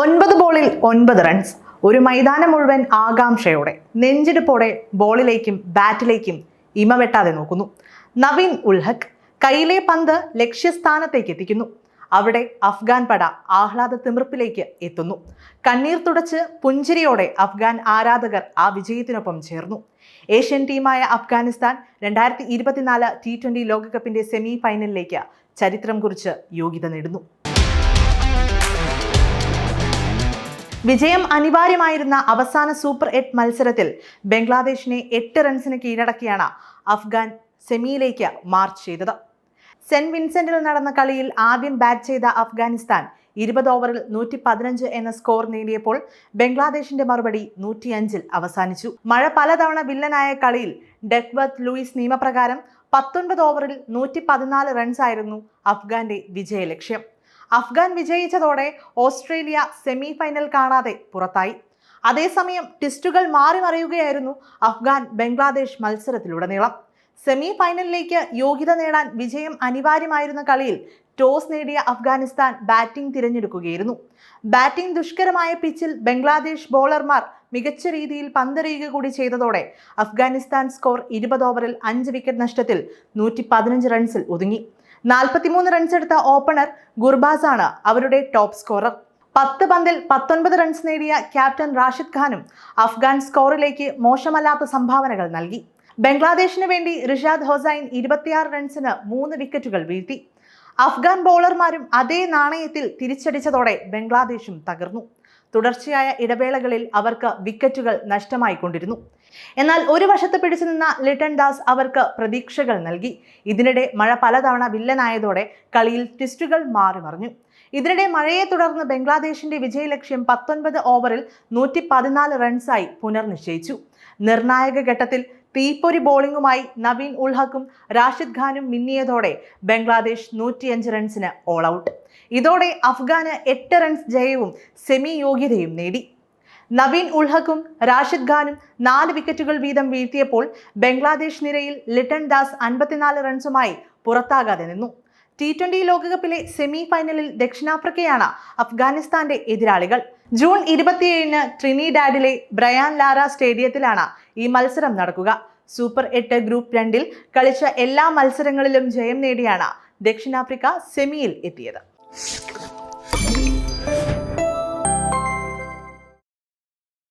ഒൻപത് ബോളിൽ ഒൻപത് റൺസ് ഒരു മൈതാനം മുഴുവൻ ആകാംക്ഷയോടെ നെഞ്ചിടിപ്പോടെ ബോളിലേക്കും ബാറ്റിലേക്കും ഇമ വെട്ടാതെ നോക്കുന്നു. നവീൻ ഉൽഹക് കയ്യിലെ പന്ത് ലക്ഷ്യസ്ഥാനത്തേക്ക് എത്തിക്കുന്നു. അവിടെ അഫ്ഗാൻ പട ആഹ്ലാദ തിമിർപ്പിലേക്ക് എത്തുന്നു. കണ്ണീർ തുടച്ച് പുഞ്ചിരിയോടെ അഫ്ഗാൻ ആരാധകർ ആ വിജയത്തിനൊപ്പം ചേർന്നു. ഏഷ്യൻ ടീമായ അഫ്ഗാനിസ്ഥാൻ രണ്ടായിരത്തി ഇരുപത്തിനാല് ടി ട്വന്റി ലോകകപ്പിന്റെ സെമി ഫൈനലിലേക്ക് ചരിത്രം കുറിച്ച് യോഗ്യത നേടുന്നു. വിജയം അനിവാര്യമായിരുന്ന അവസാന സൂപ്പർ എട്ട് മത്സരത്തിൽ ബംഗ്ലാദേശിനെ എട്ട് റൺസിന് കീഴടക്കിയാണ് അഫ്ഗാൻ സെമിയിലേക്ക് മാർച്ച് ചെയ്തത്. സെന്റ് വിൻസെന്റിൽ നടന്ന കളിയിൽ ആദ്യം ബാറ്റ് ചെയ്ത അഫ്ഗാനിസ്ഥാൻ ഇരുപത് ഓവറിൽ നൂറ്റി പതിനഞ്ച് എന്ന സ്കോർ നേടിയപ്പോൾ ബംഗ്ലാദേശിന്റെ മറുപടി നൂറ്റിയഞ്ചിൽ അവസാനിച്ചു. മഴ പലതവണ വില്ലനായ കളിയിൽ ഡെക്വർത്ത് ലൂയിസ് നിയമപ്രകാരം പത്തൊൻപത് ഓവറിൽ നൂറ്റി പതിനാല് റൺസായിരുന്നു അഫ്ഗാന്റെ വിജയലക്ഷ്യം. അഫ്ഗാൻ വിജയിച്ചതോടെ ഓസ്ട്രേലിയ സെമി ഫൈനൽ കാണാതെ പുറത്തായി. അതേസമയം ടെസ്റ്റുകൾ മാറി മറിയുകയായിരുന്നു അഫ്ഗാൻ ബംഗ്ലാദേശ് മത്സരത്തിലുടനീളം. സെമി ഫൈനലിലേക്ക് യോഗ്യത നേടാൻ വിജയം അനിവാര്യമായിരുന്ന കളിയിൽ ടോസ് നേടിയ അഫ്ഗാനിസ്ഥാൻ ബാറ്റിംഗ് തിരഞ്ഞെടുക്കുകയായിരുന്നു. ബാറ്റിംഗ് ദുഷ്കരമായ പിച്ചിൽ ബംഗ്ലാദേശ് ബോളർമാർ മികച്ച രീതിയിൽ പന്തെറിയുക കൂടി ചെയ്തതോടെ അഫ്ഗാനിസ്ഥാൻ സ്കോർ ഇരുപത് ഓവറിൽ അഞ്ച് വിക്കറ്റ് നഷ്ടത്തിൽ നൂറ്റി റൺസിൽ ഒതുങ്ങി. നാൽപ്പത്തിമൂന്ന് റൺസ് എടുത്ത ഓപ്പണർ ഗുർബാസ് ആണ് അവരുടെ ടോപ്പ് സ്കോറർ പത്ത് പന്തിൽ പത്തൊൻപത് റൺസ് നേടിയ ക്യാപ്റ്റൻ റാഷിദ് ഖാനും അഫ്ഗാൻ സ്കോറിലേക്ക് മോശമല്ലാത്ത സംഭാവനകൾ നൽകി. ബംഗ്ലാദേശിന് വേണ്ടി റിഷാദ് ഹൊസൈൻ ഇരുപത്തിയാറ് റൺസിന് മൂന്ന് വിക്കറ്റുകൾ വീഴ്ത്തി. അഫ്ഗാൻ ബൗളർമാരും അതേ നാണയത്തിൽ തിരിച്ചടിച്ചതോടെ ബംഗ്ലാദേശും തകർന്നു. തുടർച്ചയായ ഇടവേളകളിൽ അവർക്ക് വിക്കറ്റുകൾ നഷ്ടമായിക്കൊണ്ടിരുന്നു എന്നാൽ ഒരു വശത്ത് പിടിച്ചു നിന്ന ലിട്ടൺ ദാസ് അവർക്ക് പ്രതീക്ഷകൾ നൽകി. ഇതിനിടെ മഴ പലതവണ വില്ലനായതോടെ കളിയിൽ ട്വിസ്റ്റുകൾ മാറി മറിഞ്ഞു. ഇതിനിടെ മഴയെ തുടർന്ന് ബംഗ്ലാദേശിന്റെ വിജയലക്ഷ്യം പത്തൊൻപത് ഓവറിൽ നൂറ്റി പതിനാല് റൺസായി പുനർനിശ്ചയിച്ചു. നിർണായക ഘട്ടത്തിൽ തീപ്പൊരി ബോളിംഗുമായി നവീൻ ഉൾഹക്കും റാഷിദ് ഖാനും മിന്നിയതോടെ ബംഗ്ലാദേശ് നൂറ്റിയഞ്ച് റൺസിന് ഓൾ ഔട്ട് ഇതോടെ അഫ്ഗാന് എട്ട് റൺസ് ജയവും സെമി യോഗ്യതയും നേടി. നവീൻ ഉൾഹക്കും റാഷിദ് ഖാനും നാല് വിക്കറ്റുകൾ വീതം വീഴ്ത്തിയപ്പോൾ ബംഗ്ലാദേശ് നിരയിൽ ലിട്ടൺ ദാസ് അൻപത്തിനാല് റൺസുമായി പുറത്താകാതെ നിന്നു. ടി ട്വന്റി ലോകകപ്പിലെ സെമി ഫൈനലിൽ ദക്ഷിണാഫ്രിക്കയാണ് അഫ്ഗാനിസ്ഥാന്റെ എതിരാളികൾ. ജൂൺ ഇരുപത്തിയേഴിന് ട്രിനിഡാഡിലെ ബ്രയാൻ ലാര സ്റ്റേഡിയത്തിലാണ് ഈ മത്സരം നടക്കുക. സൂപ്പർ എട്ട് ഗ്രൂപ്പ് രണ്ടിൽ കളിച്ച എല്ലാ മത്സരങ്ങളിലും ജയം നേടിയാണ് ദക്ഷിണാഫ്രിക്ക സെമിയിൽ എത്തിയത്.